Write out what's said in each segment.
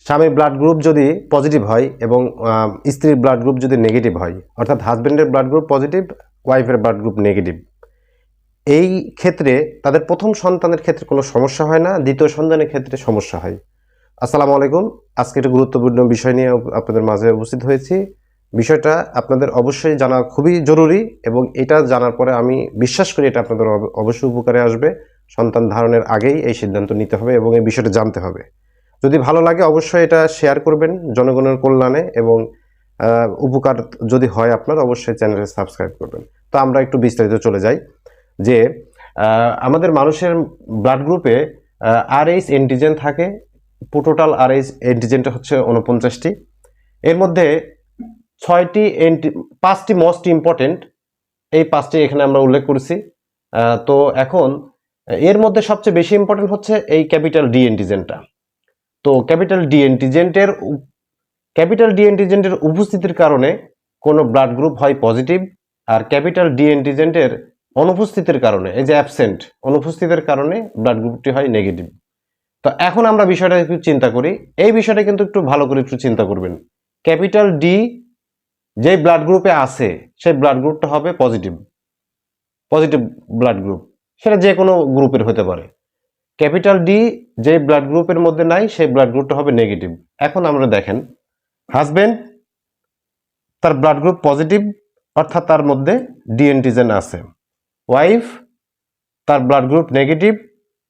স্বামীর blood group যদি positive হয় এবং স্ত্রীর ব্লাড গ্রুপ যদি নেগেটিভ হয়, অর্থাৎ হাজব্যান্ডের ব্লাড গ্রুপ পজিটিভ ওয়াইফের ব্লাড গ্রুপ নেগেটিভ এই ক্ষেত্রে তাদের প্রথম সন্তানের ক্ষেত্রে কোনো সমস্যা হয় না, দ্বিতীয় সন্তানের ক্ষেত্রে সমস্যা হয়। আসসালামু আলাইকুম। আজকে একটা গুরুত্বপূর্ণ বিষয় নিয়ে আপনাদের মাঝে উপস্থিত হয়েছি। বিষয়টা আপনাদের অবশ্যই জানা খুবই জরুরি এবং এটা জানার পরে আমি বিশ্বাস করি এটা আপনাদের অব- অবশ্যই উপকারে আসবে। সন্তান ধারণের আগেই এই সিদ্ধান্ত নিতে হবে এবং এই বিষয়টা জানতে হবে। যদি ভালো লাগে অবশ্যই এটা শেয়ার করবেন জনগণের কল্যাণে এবং উপকার যদি হয় আপনার, অবশ্যই চ্যানেলে সাবস্ক্রাইব করবেন। তো আমরা একটু বিস্তারিত চলে যাই, যে আমাদের মানুষের ব্লাড গ্রুপে আর এইচ এন্টিজেন থাকে। টোটাল আর এইচ এন্টিজেনটা হচ্ছে উনপঞ্চাশটি এর মধ্যে ছয়টি এন্টি পাঁচটি মোস্ট ইম্পর্টেন্ট এই পাঁচটি এখানে আমরা উল্লেখ করেছি। তো এখন এর মধ্যে সবচেয়ে বেশি ইম্পর্টেন্ট হচ্ছে এই ক্যাপিটাল ডি এন্টিজেনটা তো ক্যাপিটাল ডি এন্টিজেন্টের ক্যাপিটাল ডি এন্টিজেন্টের উপস্থিতির কারণে কোনো ব্লাড গ্রুপ হয় পজিটিভ আর ক্যাপিটাল ডি এন্টিজেন্টের অনুপস্থিতির কারণে, এই যে অ্যাবসেন্ট অনুপস্থিতির কারণে ব্লাড গ্রুপটি হয় নেগেটিভ তো এখন আমরা বিষয়টা একটু চিন্তা করি, এই বিষয়টা কিন্তু একটু ভালো করে একটু চিন্তা করবেন। ক্যাপিটাল ডি যে ব্লাড গ্রুপে আছে, সেই ব্লাড গ্রুপটা হবে পজিটিভ পজিটিভ ব্লাড গ্রুপ সেটা যে কোনো গ্রুপের হতে পারে। ক্যাপিটাল ডি যে ব্লাড গ্রুপের মধ্যে নাই, সেই ব্লাড গ্রুপটা হবে নেগেটিভ এখন আমরা দেখেন হাজবেন্ড তার ব্লাড গ্রুপ পজিটিভ অর্থাৎ তার মধ্যে ডিএনটিজেন আছে। ওয়াইফ তার ব্লাড গ্রুপ নেগেটিভ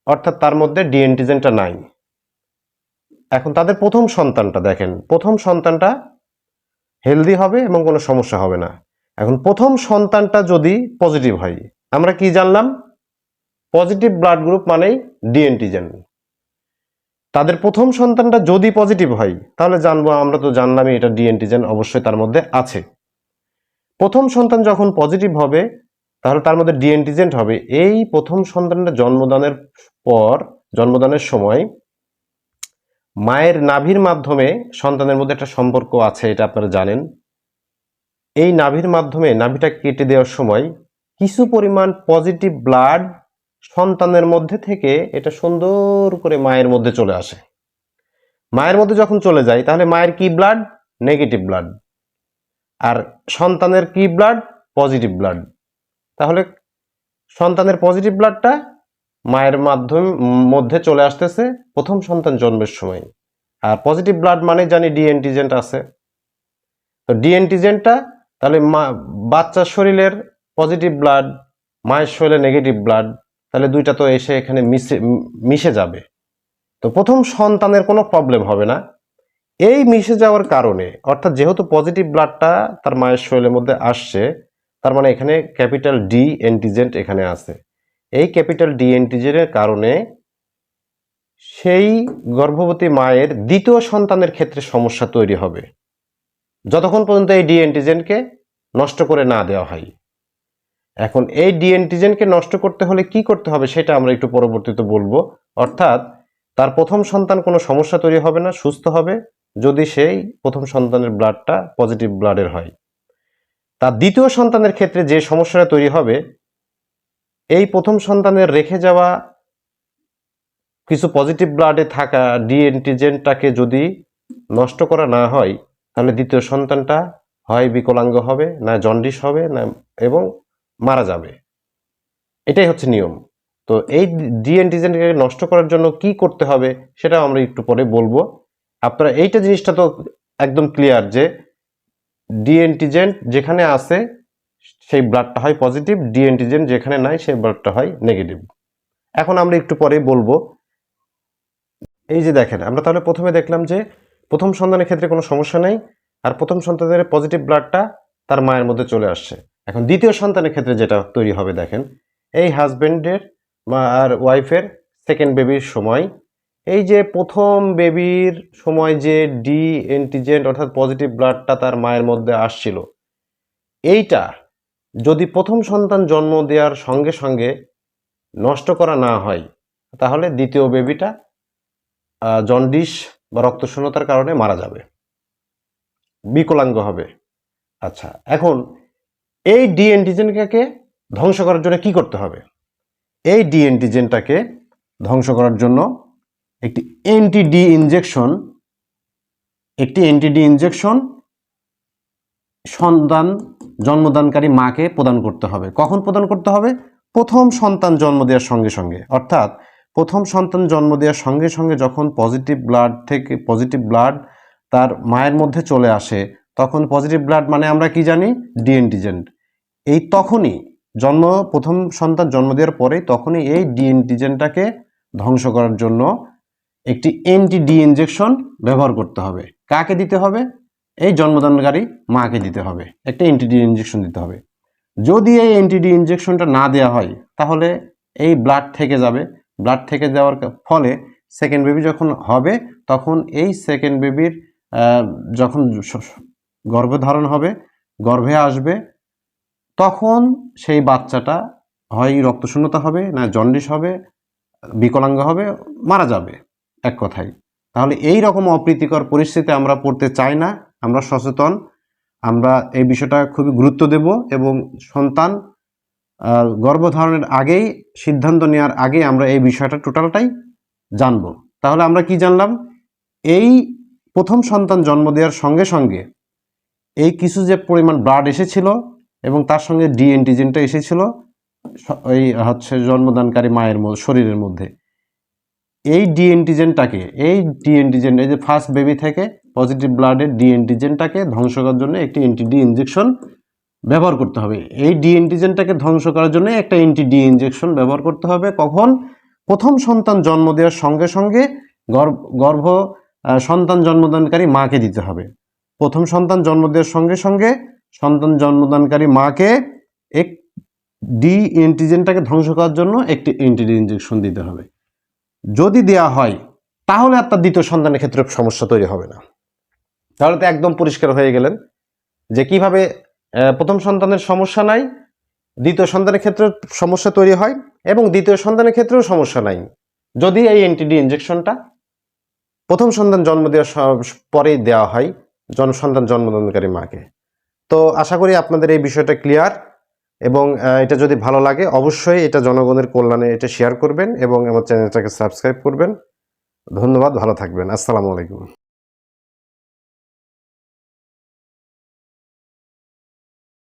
অর্থাৎ তার মধ্যে ডিএনটিজেনটা নাই। এখন তাদের প্রথম সন্তানটা দেখেন, প্রথম সন্তানটা হেলদি হবে এবং কোনো সমস্যা হবে না। এখন প্রথম সন্তানটা যদি পজিটিভ হয়, আমরা কি জানলাম? পজিটিভ ব্লাড গ্রুপ মানেই ডিএনটিজেন তাদের প্রথম সন্তানটা যদি পজিটিভ হয়, তাহলে জানব, আমরা তো জানলামই এটা ডিএনটিজেন অবশ্যই তার মধ্যে আছে। প্রথম সন্তান যখন পজিটিভ হবে, তাহলে তার মধ্যে ডিএনটিজেন্ট হবে। এই প্রথম সন্তানটা জন্মদানের পর, জন্মদানের সময় মায়ের নাভির মাধ্যমে সন্তানের মধ্যে একটা সম্পর্ক আছে, এটা আপনারা জানেন। এই নাভির মাধ্যমে নাভিটা কেটে দেওয়ার সময় কিছু পরিমাণ পজিটিভ ব্লাড সন্তানের মধ্যে থেকে এটা সুন্দর করে মায়ের মধ্যে চলে আসে। মায়ের মধ্যে যখন চলে যায়, তাহলে মায়ের কি ব্লাড নেগেটিভ ব্লাড আর সন্তানের কি ব্লাড পজিটিভ ব্লাড তাহলে সন্তানের পজিটিভ ব্লাডটা মায়ের মাধ্যম, মধ্যে চলে আসতেছে প্রথম সন্তান জন্মের সময়। আর পজিটিভ ব্লাড মানে জানি ডিএনটিজেন্ট আছে। তো ডিএনটিজেন্টটা তাহলে মা, বাচ্চার শরীরের পজিটিভ ব্লাড মায়ের শরীরে নেগেটিভ ব্লাড তাহলে দুইটা তো এসে এখানে মিশে মিশে যাবে। তো প্রথম সন্তানের কোনো প্রবলেম হবে না। এই মিশে যাওয়ার কারণে, অর্থাৎ যেহেতু পজিটিভ ব্লাডটা তার মায়ের শরীরের মধ্যে আসছে, তার মানে এখানে ক্যাপিটাল ডি এন্টিজেন্ট এখানে আছে। এই ক্যাপিটাল ডি এন্টিজেনের কারণে সেই গর্ভবতী মায়ের দ্বিতীয় সন্তানের ক্ষেত্রে সমস্যা তৈরি হবে। যতক্ষণ পর্যন্ত এই ডি এন্টিজেনকে নষ্ট করে না দেওয়া হয়। এখন এই ডি এন্টিজেনকে নষ্ট করতে হলে কি করতে হবে সেটা আমরা একটু পরবর্তীতে বলব। অর্থাৎ তার প্রথম সন্তান কোনো সমস্যা তৈরি হবে না, সুস্থ হবে যদি সেই প্রথম সন্তানের ব্লাডটা পজিটিভ ব্লাডের হয়। তার দ্বিতীয় সন্তানের ক্ষেত্রে যে সমস্যাটা তৈরি হবে, এই প্রথম সন্তানের রেখে যাওয়া কিছু পজিটিভ ব্লাডে থাকা ডিএনটিজেনটাকে যদি নষ্ট করা না হয়, তাহলে দ্বিতীয় সন্তানটা হয় বিকলাঙ্গ হবে, না জন্ডিস হবে, না এবং মারা যাবে। এটাই হচ্ছে নিয়ম। তো এই ডিএনটিজেনকে নষ্ট করার জন্য কি করতে হবে সেটা আমরা একটু পরে বলব। আপনারা এইটা জিনিসটা তো একদম ক্লিয়ার যে ডিএনটিজেন্ট যেখানে আছে সেই ব্লাডটা হয় পজিটিভ ডিএনটিজেন্ট যেখানে নাই সেই ব্লাডটা হয় নেগেটিভ এখন আমরা একটু পরে বলব। এই যে দেখেন, আমরা তাহলে প্রথমে দেখলাম যে প্রথম সন্তানের ক্ষেত্রে কোনো সমস্যা নেই আর প্রথম সন্তানের পজিটিভ ব্লাডটা তার মায়ের মধ্যে চলে আসছে। এখন দ্বিতীয় সন্তানের ক্ষেত্রে যেটা তৈরি হবে, দেখেন, এই হাজবেন্ডের আর ওয়াইফের সেকেন্ড বেবির সময়। এই যে প্রথম বেবির সময় যে ডি এন্টিজেন্ট অর্থাৎ পজিটিভ ব্লাডটা তার মায়ের মধ্যে আসছিল, এইটা যদি প্রথম সন্তান জন্ম দেওয়ার সঙ্গে সঙ্গে নষ্ট করা না হয়, তাহলে দ্বিতীয় বেবিটা জন্ডিস বা রক্তশূন্যতার কারণে মারা যাবে, বিকলাঙ্গ হবে। আচ্ছা এখন এই ডি এন্টিজেনটাকে ধ্বংস করার জন্য কি করতে হবে? এই ডি এন্টিজেনটাকে ধ্বংস করার জন্য একটি এন্টি ডি ইনজেকশন একটি এনটিডি ইনজেকশন সন্তান জন্মদানকারী মাকে প্রদান করতে হবে। কখন প্রদান করতে হবে? প্রথম সন্তান জন্ম দেওয়ার সঙ্গে সঙ্গে। অর্থাৎ প্রথম সন্তান জন্ম দেওয়ার সঙ্গে সঙ্গে যখন পজিটিভ ব্লাড থেকে পজিটিভ ব্লাড তার মায়ের মধ্যে চলে আসে তখন পজিটিভ ব্লাড মানে আমরা কি জানি? ডিএনটিজেন্ট এই তখনই জন্ম, প্রথম সন্তান জন্ম দেওয়ার পরে তখনই এই ডিএনটিজেনটাকে ধ্বংস করার জন্য একটি এনটি ডি ইনজেকশন ব্যবহার করতে হবে। কাকে দিতে হবে? এই জন্মদানকারী মাকে দিতে হবে। একটা এনটিডি ইনজেকশন দিতে হবে। যদি এই এনটিডি ইনজেকশনটা না দেওয়া হয়, তাহলে এই ব্লাড থেকে যাবে। ব্লাড থেকে যাওয়ার ফলে সেকেন্ড বেবি যখন হবে, তখন এই সেকেন্ড বেবির যখন গর্ভধারণ হবে, গর্ভে আসবে, তখন সেই বাচ্চাটা হয় রক্তশূন্যতা হবে, না জন্ডিস হবে, বিকলাঙ্গ হবে, মারা যাবে, এক কথায়। তাহলে এই রকম অপ্রীতিকর পরিস্থিতি আমরা পড়তে চাই না, আমরা সচেতন, আমরা এই বিষয়টা খুবই গুরুত্ব দেব এবং সন্তান গর্ভধারণের আগেই, সিদ্ধান্ত নেওয়ার আগে আমরা এই বিষয়টা টোটালটাই জানব। তাহলে আমরা কি জানলাম? এই প্রথম সন্তান জন্ম দেওয়ার সঙ্গে সঙ্গে এই কিছু যে পরিমাণ ব্লাড এসেছিল এবং তার সঙ্গে ডি ডিএনটিজেনটা এসেছিল এই হচ্ছে জন্মদানকারী মায়ের শরীরের মধ্যে। এই ডি ডিএনটিজেনটাকে এই ডিএনটিজেন এই যে ফার্স্ট বেবি থেকে পজিটিভ ব্লাডের ডি ডিএনটিজেনটাকে ধ্বংস করার জন্য একটি এন্টিডি ইনজেকশন ব্যবহার করতে হবে। এই ডি ডিএনটিজেনটাকে ধ্বংস করার জন্য একটা এন্টিডি ইনজেকশন ব্যবহার করতে হবে। কখন? প্রথম সন্তান জন্ম দেওয়ার সঙ্গে সঙ্গে গর্ভ সন্তান জন্মদানকারী মাকে দিতে হবে। প্রথম সন্তান জন্ম দেওয়ার সঙ্গে সঙ্গে সন্তান জন্মদানকারী মাকে এক ডি এন্টিজেনটাকে ধ্বংস করার জন্য একটি এন্টিডি ইনজেকশন দিতে হবে। যদি দেয়া হয়, তাহলে আর তার দ্বিতীয় সন্তানের ক্ষেত্রে সমস্যা তৈরি হবে না। তাহলে তো একদম পরিষ্কার হয়ে গেলেন যে কীভাবে প্রথম সন্তানের সমস্যা নাই, দ্বিতীয় সন্তানের ক্ষেত্রে সমস্যা তৈরি হয় এবং দ্বিতীয় সন্তানের ক্ষেত্রেও সমস্যা নাই। যদি এই এনটিডি ইনজেকশনটা প্রথম সন্তান জন্ম দেওয়ার পরেই দেওয়া হয় জন সন্তান জন্মদানকারী মাকে। তো আশা করি আপনাদের এই বিষয়টা ক্লিয়ার এবং এটা যদি ভালো লাগে অবশ্যই এটা জনগণের কল্যাণে এটা শেয়ার করবেন এবং আমার চ্যানেলটাকে সাবস্ক্রাইব করবেন। ধন্যবাদ, ভালো থাকবেন। আসসালামু আলাইকুম।